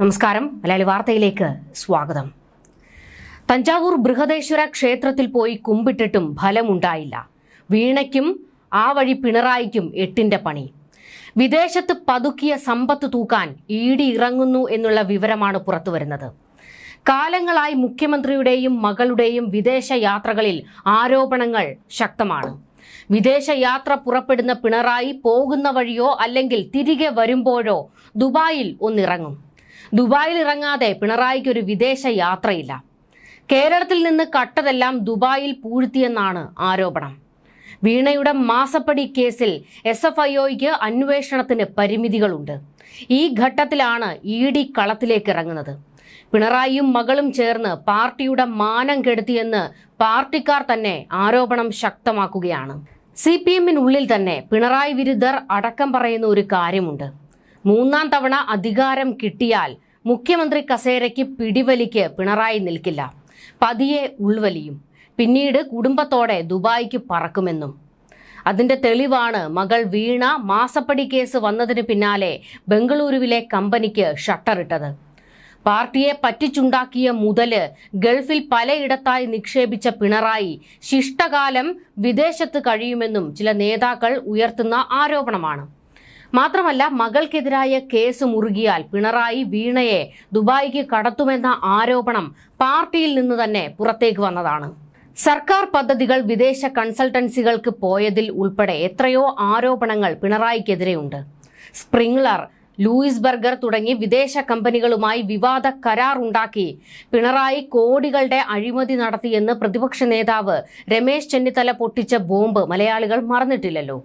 നമസ്കാരം. മലയാളി വാർത്തയിലേക്ക് സ്വാഗതം. തഞ്ചാവൂർ ബൃഹദേശ്വര ക്ഷേത്രത്തിൽ പോയി കുമ്പിട്ടിട്ടും ഫലമുണ്ടായില്ല. വീണയ്ക്കും ആ വഴി പിണറായിക്കും എട്ടിന്റെ പണി. വിദേശത്ത് പതുക്കിയ സമ്പത്ത് തൂക്കാൻ ഈടി ഇറങ്ങുന്നു എന്നുള്ള വിവരമാണ് പുറത്തുവരുന്നത്. കാലങ്ങളായി മുഖ്യമന്ത്രിയുടെയും മകളുടെയും വിദേശ യാത്രകളിൽ ആരോപണങ്ങൾ ശക്തമാണ്. വിദേശ യാത്ര പുറപ്പെടുന്ന പിണറായി പോകുന്ന വഴിയോ അല്ലെങ്കിൽ തിരികെ വരുമ്പോഴോ ദുബായിൽ ഒന്നിറങ്ങും. ദുബായിൽ ഇറങ്ങാതെ പിണറായിക്ക് ഒരു വിദേശ യാത്രയില്ല കേരളത്തിൽ നിന്ന് കട്ടതെല്ലാം ദുബായിൽ പൂഴ്ത്തിയെന്നാണ് ആരോപണം. വീണയുടെ മാസപ്പടി കേസിൽ എസ് എഫ് ഐ അന്വേഷണത്തിന് പരിമിതികളുണ്ട്. ഈ ഘട്ടത്തിലാണ് ഇ ഡി കളത്തിലേക്ക് ഇറങ്ങുന്നത് പിണറായിയും മകളും ചേർന്ന് പാർട്ടിയുടെ മാനം കെടുത്തിയെന്ന് പാർട്ടിക്കാർ തന്നെ ആരോപണം ശക്തമാക്കുകയാണ്. സി പി എമ്മിനുള്ളിൽ തന്നെ പിണറായി വിരുദ്ധർ അടക്കം പറയുന്ന ഒരു കാര്യമുണ്ട്. മൂന്നാം തവണ അധികാരം കിട്ടിയാൽ മുഖ്യമന്ത്രി കസേരയ്ക്ക് പിടിവലിക്ക് പിണറായി നിൽക്കില്ല. പതിയെ ഉൾവലിയും. പിന്നീട് കുടുംബത്തോടെ ദുബായിക്ക് പറക്കുമെന്നും. അതിന്റെ തെളിവാണ് മകൾ വീണ മാസപ്പടി കേസ് വന്നതിന് പിന്നാലെ ബംഗളൂരുവിലെ കമ്പനിക്ക് ഷട്ടറിട്ടത്. പാർട്ടിയെ പറ്റിച്ചുണ്ടാക്കിയ മുതൽ ഗൾഫിൽ പലയിടത്തായി നിക്ഷേപിച്ച പിണറായി ശിഷ്ടകാലം വിദേശത്ത് കഴിയുമെന്നും ചില നേതാക്കൾ ഉയർത്തുന്ന ആരോപണമാണ്. മാത്രമല്ല മകൾക്കെതിരായ കേസ് മുറുകിയാൽ പിണറായി വീണയെ ദുബായിക്ക് കടത്തുമെന്ന ആരോപണം പാർട്ടിയിൽ നിന്ന് തന്നെ പുറത്തേക്ക് വന്നതാണ്. സർക്കാർ പദ്ധതികൾ വിദേശ കൺസൾട്ടൻസികൾക്ക് പോയതിൽ ഉൾപ്പെടെ എത്രയോ ആരോപണങ്ങൾ പിണറായിക്കെതിരെയുണ്ട്. സ്പ്രിംഗ്ലർ ലൂയിസ് ബർഗർ തുടങ്ങി വിദേശ കമ്പനികളുമായി വിവാദ കരാർ ഉണ്ടാക്കി പിണറായി കോടികളുടെ അഴിമതി നടത്തിയെന്ന് പ്രതിപക്ഷ നേതാവ് രമേശ് ചെന്നിത്തല പൊട്ടിച്ച ബോംബ് മലയാളികൾ മറന്നിട്ടില്ലല്ലോ.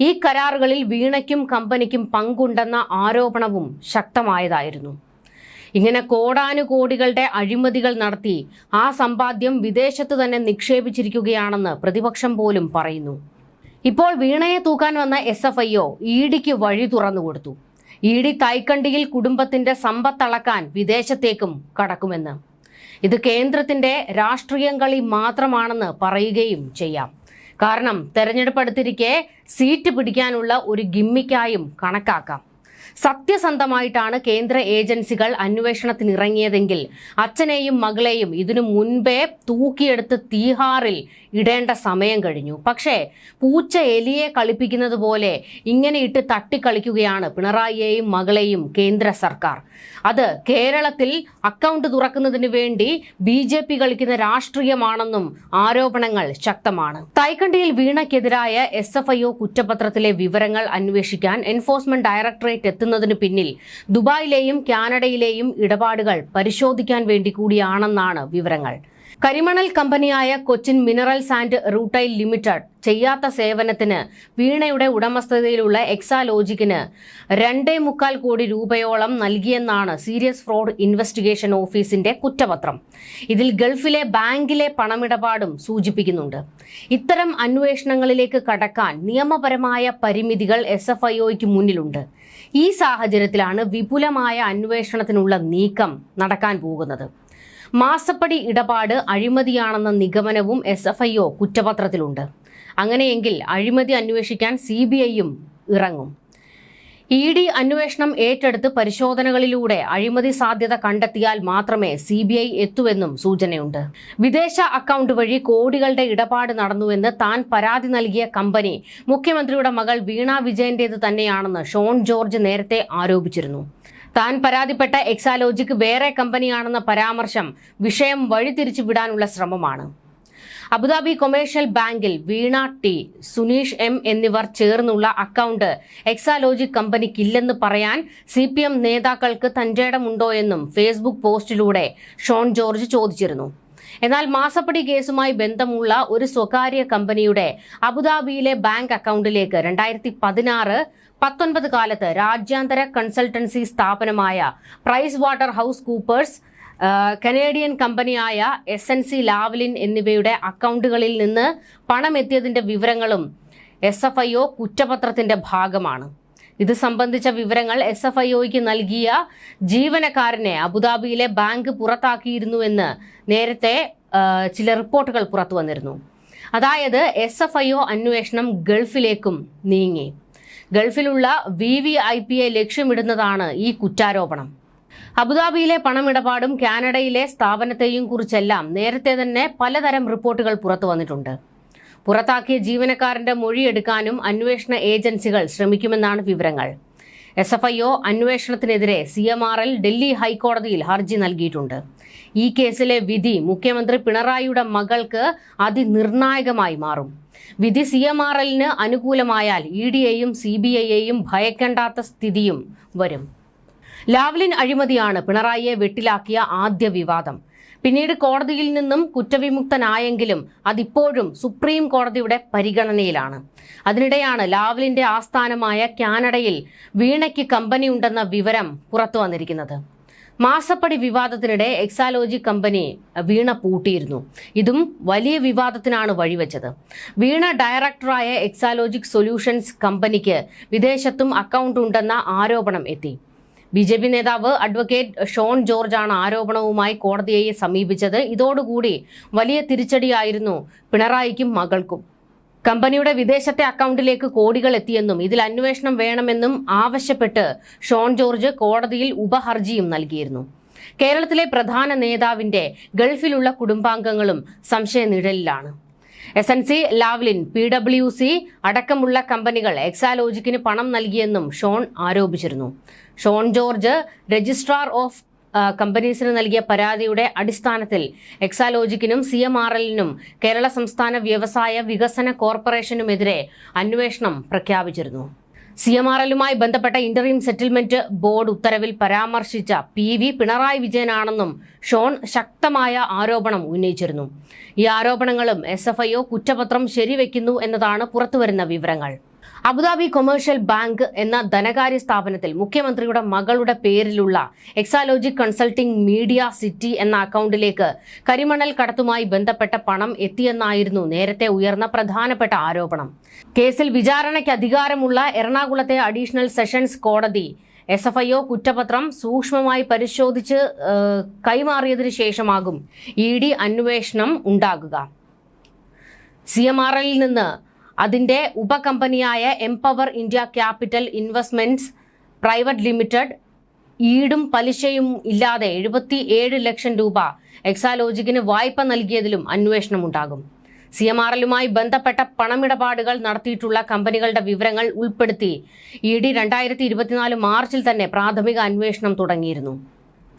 ഈ കരാറുകളിൽ വീണയ്ക്കും കമ്പനിക്കും പങ്കുണ്ടെന്ന ആരോപണവും ശക്തമായതായിരുന്നു. ഇങ്ങനെ കോടാനുകോടികളുടെ അഴിമതികൾ നടത്തി ആ സമ്പാദ്യം വിദേശത്ത് തന്നെ നിക്ഷേപിച്ചിരിക്കുകയാണെന്ന് പ്രതിപക്ഷം പോലും പറയുന്നു. ഇപ്പോൾ വീണയെ തൂക്കാൻ വന്ന എസ് എഫ് ഐ ഒ ഇ ഡിക്ക് വഴി തുറന്നുകൊടുത്തു ഇ ഡി തൈക്കണ്ടിയിൽ കുടുംബത്തിന്റെ സമ്പത്തളക്കാൻ വിദേശത്തേക്കും കടക്കുമെന്ന്. ഇത് കേന്ദ്രത്തിന്റെ രാഷ്ട്രീയം കളി മാത്രമാണെന്ന് പറയുകയും ചെയ്യാം. കാരണം തെരഞ്ഞെടുപ്പ് അടുത്തിരിക്കെ സീറ്റ് പിടിക്കാനുള്ള ഒരു ഗിമ്മിക്കായും കണക്കാക്കാം. സത്യസന്ധമായിട്ടാണ് കേന്ദ്ര ഏജൻസികൾ അന്വേഷണത്തിനിറങ്ങിയതെങ്കിൽ അച്ഛനെയും മകളെയും ഇതിനു മുൻപേ തൂക്കിയെടുത്ത് തീഹാറിൽ ഇടേണ്ട സമയം കഴിഞ്ഞു. പക്ഷേ പൂച്ച എലിയെ കളിപ്പിക്കുന്നത് പോലെ ഇങ്ങനെ ഇട്ട് തട്ടിക്കളിക്കുകയാണ് പിണറായിയെയും മകളെയും കേന്ദ്ര സർക്കാർ. അത് കേരളത്തിൽ അക്കൗണ്ട് തുറക്കുന്നതിന് വേണ്ടി ബി ജെ പി കളിക്കുന്ന രാഷ്ട്രീയമാണെന്നും ആരോപണങ്ങൾ ശക്തമാണ്. തൈക്കണ്ടിയിൽ വീണയ്ക്കെതിരായ എസ് എഫ് ഐ ഒ കുറ്റപത്രത്തിലെ വിവരങ്ങൾ അന്വേഷിക്കാൻ എൻഫോഴ്സ്മെന്റ് ഡയറക്ടറേറ്റ് എത്തുന്നതിന് പിന്നിൽ ദുബായിലെയും കാനഡയിലെയും ഇടപാടുകൾ പരിശോധിക്കാൻ വേണ്ടി കൂടിയാണെന്നാണ് വിവരങ്ങൾ. കരിമണൽ കമ്പനിയായ Cochin minerals and rutile limited ചെയ്യാത്ത സേവനത്തിന് വീണയുടെ ഉടമസ്ഥതയിലുള്ള എക്സാലോജിക്കിന് രണ്ടേ മുക്കാൽ കോടി രൂപയോളം നൽകിയെന്നാണ് സീരിയസ് ഫ്രോഡ് ഇൻവെസ്റ്റിഗേഷൻ ഓഫീസിന്റെ കുറ്റപത്രം. ഇതിൽ ഗൾഫിലെ ബാങ്കിലെ പണമിടപാടും സൂചിപ്പിക്കുന്നുണ്ട്. ഇത്തരം അന്വേഷണങ്ങളിലേക്ക് കടക്കാൻ നിയമപരമായ പരിമിതികൾ എസ് എഫ് മുന്നിലുണ്ട്. ഈ സാഹചര്യത്തിലാണ് വിപുലമായ അന്വേഷണത്തിനുള്ള നീക്കം നടക്കാൻ പോകുന്നത്. മാസപ്പടി ഇടപാട് അഴിമതിയാണെന്ന നിഗമനവും എസ് എഫ് ഐ ഒ കുറ്റപത്രത്തിലുണ്ട്. അങ്ങനെയെങ്കിൽ അഴിമതി അന്വേഷിക്കാൻ സി ബി ഐയും ഇറങ്ങും. ഇ ഡി അന്വേഷണം ഏറ്റെടുത്ത് പരിശോധനകളിലൂടെ അഴിമതി സാധ്യത കണ്ടെത്തിയാൽ മാത്രമേ സി ബി ഐ എത്തുവെന്നും സൂചനയുണ്ട്. വിദേശ അക്കൗണ്ട് വഴി കോടികളുടെ ഇടപാട് നടന്നുവെന്ന് താൻ പരാതി നൽകിയ കമ്പനി മുഖ്യമന്ത്രിയുടെ മകൾ വീണ വിജയന്റേത് തന്നെയാണെന്ന് ഷോൺ ജോർജ് നേരത്തെ ആരോപിച്ചിരുന്നു. താൻ പരാതിപ്പെട്ട എക്സാലോജിക്ക് വേറെ കമ്പനിയാണെന്ന പരാമർശം വിഷയം വഴിതിരിച്ചുവിടാനുള്ള ശ്രമമാണ്. അബുദാബി കൊമേഴ്ഷ്യൽ ബാങ്കിൽ വീണ ടി സുനീഷ് എം എന്നിവർ ചേർന്നുള്ള അക്കൗണ്ട് എക്സാലോജിക് കമ്പനിക്കില്ലെന്ന് പറയാൻ സി പി എം നേതാക്കൾക്ക് തന്റേടമുണ്ടോ എന്നും ഫേസ്ബുക്ക് പോസ്റ്റിലൂടെ ഷോൺ ജോർജ് ചോദിച്ചിരുന്നു. എന്നാൽ മാസപ്പടി കേസുമായി ബന്ധമുള്ള ഒരു സ്വകാര്യ കമ്പനിയുടെ അബുദാബിയിലെ ബാങ്ക് അക്കൗണ്ടിലേക്ക് രണ്ടായിരത്തി പതിനാറ് പത്തൊൻപത് കാലത്ത് രാജ്യാന്തര കൺസൾട്ടൻസി സ്ഥാപനമായ Price water house Coopers Canadian കമ്പനിയായ എസ് എൻ സി ലാവ്ലിൻ എന്നിവയുടെ അക്കൗണ്ടുകളിൽ നിന്ന് പണമെത്തിയതിന്റെ വിവരങ്ങളും എസ് എഫ് ഐ ഒ കുറ്റപത്രത്തിന്റെ ഭാഗമാണ്. ഇത് സംബന്ധിച്ച വിവരങ്ങൾ എസ് എഫ് ഐ ഒയ്ക്ക് നൽകിയ ജീവനക്കാരനെ അബുദാബിയിലെ ബാങ്ക് പുറത്താക്കിയിരുന്നുവെന്ന് നേരത്തെ ചില റിപ്പോർട്ടുകൾ പുറത്തു വന്നിരുന്നു. അതായത് എസ് എഫ് ഐ ഒ അന്വേഷണം ഗൾഫിലേക്കും നീങ്ങി. ഗൾഫിലുള്ള വി വി ഐ പിയെ ലക്ഷ്യമിടുന്നതാണ് ഈ കുറ്റാരോപണം. അബുദാബിയിലെ പണമിടപാടും കാനഡയിലെ സ്ഥാപനത്തെയും കുറിച്ചെല്ലാം നേരത്തെ തന്നെ പലതരം റിപ്പോർട്ടുകൾ പുറത്തു വന്നിട്ടുണ്ട്. പുറത്താക്കിയ ജീവനക്കാരന്റെ മൊഴിയെടുക്കാനും അന്വേഷണ ഏജൻസികൾ ശ്രമിക്കുമെന്നാണ് വിവരങ്ങൾ. S F I O അന്വേഷണത്തിനെതിരെ C M R L Delhi ഹൈക്കോടതിയിൽ ഹർജി നൽകിയിട്ടുണ്ട്. ഈ കേസിലെ വിധി മുഖ്യമന്ത്രി പിണറായിയുടെ മകൾക്ക് അതിനിർണായകമായി മാറും. വിധി സി എം ആർ എല്ലിന് അനുകൂലമായാൽ ഇ ഡിയെയും സി ബി ഐയെയും ഭയക്കേണ്ടാത്ത സ്ഥിതിയും വരും. ലാവ്ലിൻ അഴിമതിയാണ് പിണറായിയെ വെട്ടിലാക്കിയ ആദ്യ വിവാദം. പിന്നീട് കോടതിയിൽ നിന്നും കുറ്റവിമുക്തനായെങ്കിലും അതിപ്പോഴും സുപ്രീം കോടതിയുടെ പരിഗണനയിലാണ്. അതിനിടെയാണ് ലാവ്ലിന്റെ ആസ്ഥാനമായ കാനഡയിൽ വീണയ്ക്ക് കമ്പനി ഉണ്ടെന്ന വിവരം പുറത്തു വന്നിരിക്കുന്നത്. മാസപ്പടി വിവാദത്തിനിടെ എക്സാലോജി കമ്പനി വീണ പൂട്ടിയിരുന്നു. ഇതും വലിയ വിവാദത്തിനാണ് വഴിവെച്ചത്. വീണ ഡയറക്ടറായ എക്സാലോജിക് സൊല്യൂഷൻസ് കമ്പനിക്ക് വിദേശത്തും അക്കൗണ്ട് ഉണ്ടെന്ന ആരോപണം എത്തി. ബി ജെ പി നേതാവ് അഡ്വക്കേറ്റ് ഷോൺ ജോർജാണ് ആരോപണവുമായി കോടതിയെ സമീപിച്ചത്. ഇതോടുകൂടി വലിയ തിരിച്ചടിയായിരുന്നു പിണറായിക്കും മകൾക്കും. കമ്പനിയുടെ വിദേശത്തെ അക്കൗണ്ടിലേക്ക് കോടികൾ എത്തിയെന്നും ഇതിൽ അന്വേഷണം വേണമെന്നും ആവശ്യപ്പെട്ട് ഷോൺ ജോർജ് കോടതിയിൽ ഉപഹർജിയും നൽകിയിരുന്നു. കേരളത്തിലെ പ്രധാന നേതാവിന്റെ ഗൾഫിലുള്ള കുടുംബാംഗങ്ങളും സംശയനിഴലിലാണ്. S N C Lavalin P W C അടക്കമുള്ള കമ്പനികൾ എക്സാലോജിക്കിന് പണം നൽകിയെന്നും ഷോൺ ആരോപിച്ചിരുന്നു. ഷോൺ ജോർജ് രജിസ്ട്രാർ ഓഫ് കമ്പനീസിന് നൽകിയ പരാതിയുടെ അടിസ്ഥാനത്തിൽ എക്സാലോജിക്കിനും സി എം ആർ എല്ലിനും കേരള സംസ്ഥാന വ്യവസായ വികസന കോർപ്പറേഷനുമെതിരെ അന്വേഷണം പ്രഖ്യാപിച്ചിരുന്നു. സി എം ആർ എല്ലുമായി ബന്ധപ്പെട്ട ഇന്റർവ്യൂം സെറ്റിൽമെന്റ് ബോർഡ് ഉത്തരവിൽ പരാമർശിച്ച പി വി പിണറായി വിജയനാണെന്നും ഷോൺ ശക്തമായ ആരോപണം ഉന്നയിച്ചിരുന്നു. ഈ ആരോപണങ്ങളും എസ് എഫ് ഐ ഒ കുറ്റപത്രം ശരിവെക്കുന്നു എന്നതാണ് പുറത്തുവരുന്ന വിവരങ്ങൾ. അബുദാബി കൊമേഴ്ഷ്യൽ ബാങ്ക് എന്ന ധനകാര്യ സ്ഥാപനത്തിൽ മുഖ്യമന്ത്രിയുടെ മകളുടെ പേരിലുള്ള എക്സാലോജിക് കൺസൾട്ടിംഗ് മീഡിയ സിറ്റി എന്ന അക്കൗണ്ടിലേക്ക് കരിമണൽ കടത്തുമായി ബന്ധപ്പെട്ട പണം എത്തിയെന്നായിരുന്നു നേരത്തെ ഉയർന്ന പ്രധാനപ്പെട്ട ആരോപണം. കേസിൽ വിചാരണയ്ക്ക് അധികാരമുള്ള എറണാകുളത്തെ അഡീഷണൽ സെഷൻസ് കോടതി എസ് എഫ് ഐ ഒ കുറ്റപത്രം സൂക്ഷ്മമായി പരിശോധിച്ച് കൈമാറിയതിനു ശേഷമാകും ഇ ഡി അന്വേഷണം ഉണ്ടാകുക. സി എം ആർ എല്ലിൽ നിന്ന് അതിന്റെ ഉപകമ്പനിയായ empower India capital investments private limited ഈടും പലിശയും ഇല്ലാതെ എഴുപത്തി ഏഴ് ലക്ഷം രൂപ എക്സാലോജിക്കിന് വായ്പ നൽകിയതിലും അന്വേഷണം ഉണ്ടാകും സി എം ആർ എല്ലുമായി ബന്ധപ്പെട്ട പണമിടപാടുകൾ നടത്തിയിട്ടുള്ള കമ്പനികളുടെ വിവരങ്ങൾ ഉൾപ്പെടുത്തി ഇ ഡി രണ്ടായിരത്തി ഇരുപത്തിനാല് മാർച്ചിൽ തന്നെ പ്രാഥമിക അന്വേഷണം തുടങ്ങിയിരുന്നു.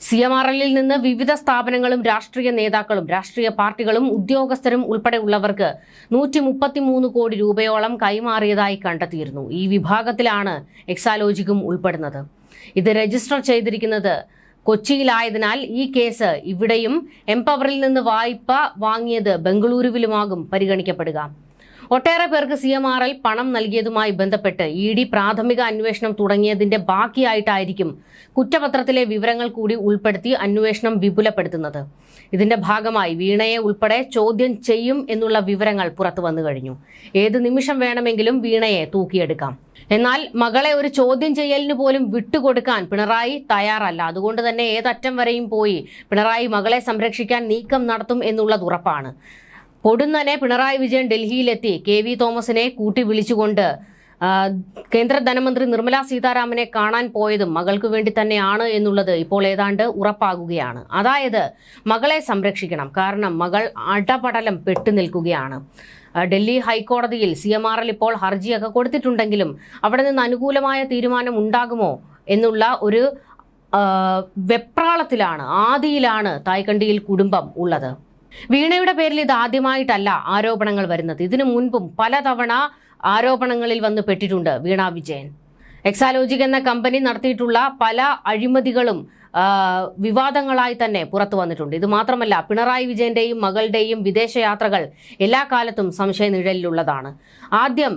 സി എം ആർ എല്ലിൽ നിന്ന് വിവിധ സ്ഥാപനങ്ങളും രാഷ്ട്രീയ നേതാക്കളും രാഷ്ട്രീയ പാർട്ടികളും ഉദ്യോഗസ്ഥരും ഉൾപ്പെടെയുള്ളവർക്ക് നൂറ്റി മുപ്പത്തിമൂന്ന് കോടി രൂപയോളം കൈമാറിയതായി കണ്ടെത്തിയിരുന്നു. ഈ വിഭാഗത്തിലാണ് എക്സാലോജിക്കും ഉൾപ്പെടുന്നത്. ഇത് രജിസ്റ്റർ ചെയ്തിരിക്കുന്നത് കൊച്ചിയിലായതിനാൽ ഈ കേസ് ഇവിടെയും എംപവറിൽ നിന്ന് വായ്പ വാങ്ങിയത് ബംഗളൂരുവിലുമാകും പരിഗണിക്കപ്പെടുക. ഒട്ടേറെ പേർക്ക് സി എം ആർ എൽ പണം നൽകിയതുമായി ബന്ധപ്പെട്ട് ഇ ഡി പ്രാഥമിക അന്വേഷണം തുടങ്ങിയതിന്റെ ബാക്കിയായിട്ടായിരിക്കും കുറ്റപത്രത്തിലെ വിവരങ്ങൾ കൂടി ഉൾപ്പെടുത്തി അന്വേഷണം വിപുലപ്പെടുത്തുന്നത്. ഇതിന്റെ ഭാഗമായി വീണയെ ഉൾപ്പെടെ ചോദ്യം ചെയ്യും എന്നുള്ള വിവരങ്ങൾ പുറത്തു വന്നു കഴിഞ്ഞു. ഏത് നിമിഷം വേണമെങ്കിലും വീണയെ തൂക്കിയെടുക്കാം. എന്നാൽ മകളെ ഒരു ചോദ്യം ചെയ്യലിന് പോലും വിട്ടുകൊടുക്കാൻ പിണറായി തയ്യാറല്ല. അതുകൊണ്ട് തന്നെ ഏതറ്റം വരെയും പോയി പിണറായി മകളെ സംരക്ഷിക്കാൻ നീക്കം നടത്തും എന്നുള്ളത് ഉറപ്പാണ്. പൊടുന്നനെ പിണറായി വിജയൻ ഡൽഹിയിലെത്തി. കെ വി തോമസിനെ കൂട്ടി വിളിച്ചുകൊണ്ട് കേന്ദ്ര ധനമന്ത്രി നിർമ്മലാ സീതാരാമനെ കാണാൻ പോയതും മകൾക്ക് വേണ്ടി തന്നെയാണ് എന്നുള്ളത് ഇപ്പോൾ ഏതാണ്ട് ഉറപ്പാകുകയാണ്. അതായത് മകളെ സംരക്ഷിക്കണം. കാരണം മകൾ അടപടലം പെട്ടു നിൽക്കുകയാണ്. ഡൽഹി ഹൈക്കോടതിയിൽ സി എം ആർ എൽ ഇപ്പോൾ ഹർജിയൊക്കെ കൊടുത്തിട്ടുണ്ടെങ്കിലും അവിടെ നിന്ന് അനുകൂലമായ തീരുമാനം ഉണ്ടാകുമോ എന്നുള്ള ഒരു വെപ്രാളത്തിലാണ് ആദിയിലാണ് തായ്ക്കണ്ടിയിൽ കുടുംബം ഉള്ളത്. വീണയുടെ പേരിൽ ഇത് ആദ്യമായിട്ടല്ല ആരോപണങ്ങൾ വരുന്നത്. ഇതിനു മുൻപും പലതവണ ആരോപണങ്ങളിൽ വന്ന് പെട്ടിട്ടുണ്ട് വീണ വിജയൻ. എക്സാലോജിക് എന്ന കമ്പനി നടത്തിയിട്ടുള്ള പല അഴിമതികളും വിവാദങ്ങളായി തന്നെ പുറത്തു വന്നിട്ടുണ്ട്. ഇത് മാത്രമല്ല പിണറായി വിജയന്റെയും മകളുടെയും വിദേശയാത്രകൾ എല്ലാ കാലത്തും സംശയ നിഴലിലുള്ളതാണ് ആദ്യം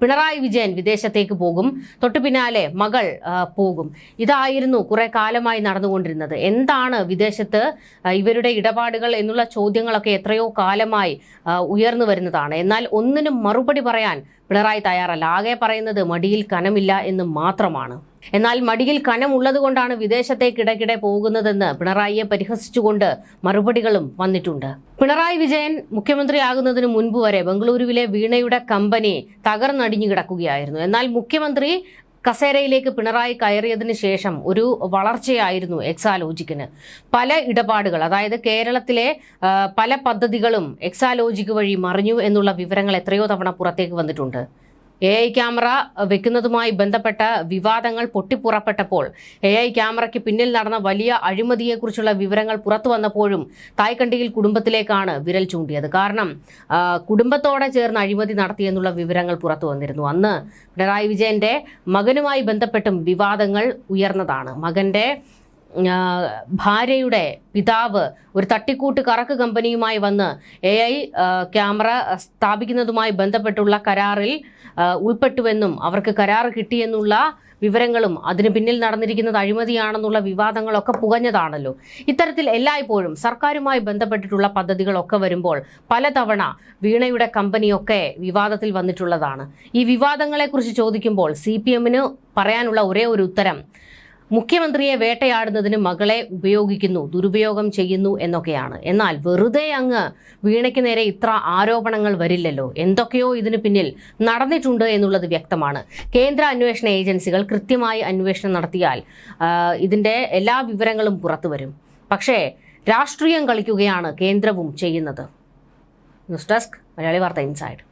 പിണറായി വിജയൻ വിദേശത്തേക്ക് പോകും. തൊട്ടു പിന്നാലെ മകൾ പോകും. ഇതായിരുന്നു കുറെ കാലമായി നടന്നുകൊണ്ടിരുന്നത്. എന്താണ് വിദേശത്ത് ഇവരുടെ ഇടപാടുകൾ എന്നുള്ള ചോദ്യങ്ങളൊക്കെ എത്രയോ കാലമായി ഉയർന്നു വരുന്നതാണ്. എന്നാൽ ഒന്നിനും മറുപടി പറയാൻ പിണറായി തയ്യാറല്ല. ആകെ പറയുന്നത് മടിയിൽ കനമില്ല എന്ന് മാത്രമാണ്. എന്നാൽ മടിയിൽ കനമുള്ളതുകൊണ്ടാണ് വിദേശത്തേക്കിടയ്ക്കിടെ പോകുന്നതെന്ന് പിണറായിയെ പരിഹസിച്ചുകൊണ്ട് മറുപടികളും വന്നിട്ടുണ്ട്. പിണറായി വിജയൻ മുഖ്യമന്ത്രിയാകുന്നതിന് മുൻപ് വരെ ബംഗളൂരുവിലെ വീണയുടെ കമ്പനി തകർന്നടിഞ്ഞു കിടക്കുകയായിരുന്നു. എന്നാൽ മുഖ്യമന്ത്രി കസേരയിലേക്ക് പിണറായി കയറിയതിനു ശേഷം ഒരു വളർച്ചയായിരുന്നു എക്സാലോജിക്കിന്. പല ഇടപാടുകൾ അതായത് കേരളത്തിലെ പല പദ്ധതികളും എക്സാലോജിക്ക് വഴി മറിഞ്ഞു എന്നുള്ള വിവരങ്ങൾ എത്രയോ തവണ പുറത്തേക്ക് വന്നിട്ടുണ്ട്. എ ഐ ക്യാമറ വെക്കുന്നതുമായി ബന്ധപ്പെട്ട വിവാദങ്ങൾ പൊട്ടിപ്പുറപ്പെട്ടപ്പോൾ എ ഐ ക്യാമറയ്ക്ക് പിന്നിൽ നടന്ന വലിയ അഴിമതിയെക്കുറിച്ചുള്ള വിവരങ്ങൾ പുറത്തു വന്നപ്പോഴും തായ്ക്കണ്ടിയിൽ കുടുംബത്തിലേക്കാണ് വിരൽ ചൂണ്ടിയത്. കാരണം കുടുംബത്തോടെ ചേർന്ന് അഴിമതി നടത്തിയെന്നുള്ള വിവരങ്ങൾ പുറത്തു വന്നിരുന്നു. അന്ന് പിണറായി വിജയന്റെ മകനുമായി ബന്ധപ്പെട്ടും വിവാദങ്ങൾ ഉയർന്നതാണ്. മകന്റെ ഭാര്യയുടെ പിതാവ് ഒരു തട്ടിക്കൂട്ട് കറക്ക് കമ്പനിയുമായി വന്ന് എ ഐ ക്യാമറ സ്ഥാപിക്കുന്നതുമായി ബന്ധപ്പെട്ടുള്ള കരാറിൽ ഉൾപ്പെട്ടുവെന്നും അവർക്ക് കരാർ കിട്ടിയെന്നുള്ള വിവരങ്ങളും അതിന് പിന്നിൽ നടന്നിരിക്കുന്നത് അഴിമതിയാണെന്നുള്ള വിവാദങ്ങളൊക്കെ പുകഞ്ഞതാണല്ലോ. ഇത്തരത്തിൽ എല്ലായ്പ്പോഴും സർക്കാരുമായി ബന്ധപ്പെട്ടിട്ടുള്ള പദ്ധതികളൊക്കെ വരുമ്പോൾ പലതവണ വീണയുടെ കമ്പനിയൊക്കെ വിവാദത്തിൽ വന്നിട്ടുള്ളതാണ്. ഈ വിവാദങ്ങളെക്കുറിച്ച് ചോദിക്കുമ്പോൾ സി പി എമ്മിന് പറയാനുള്ള ഒരേ ഒരു ഉത്തരം മുഖ്യമന്ത്രിയെ വേട്ടയാടുന്നതിന് മകളെ ഉപയോഗിക്കുന്നു ദുരുപയോഗം ചെയ്യുന്നു എന്നൊക്കെയാണ്. എന്നാൽ വെറുതെ അങ്ങ് വീണയ്ക്ക് നേരെ ഇത്ര ആരോപണങ്ങൾ വരില്ലല്ലോ. എന്തൊക്കെയോ ഇതിന് പിന്നിൽ നടന്നിട്ടുണ്ട് എന്നുള്ളത് വ്യക്തമാണ്. കേന്ദ്ര അന്വേഷണ ഏജൻസികൾ കൃത്യമായി അന്വേഷണം നടത്തിയാൽ ഇതിന്റെ എല്ലാ വിവരങ്ങളും പുറത്തു വരും. പക്ഷേ രാഷ്ട്രീയം കളിക്കുകയാണ് കേന്ദ്രവും ചെയ്യുന്നത്. ന്യൂസ് ഡെസ്ക് മലയാളി വാർത്ത ഇൻസൈഡ്.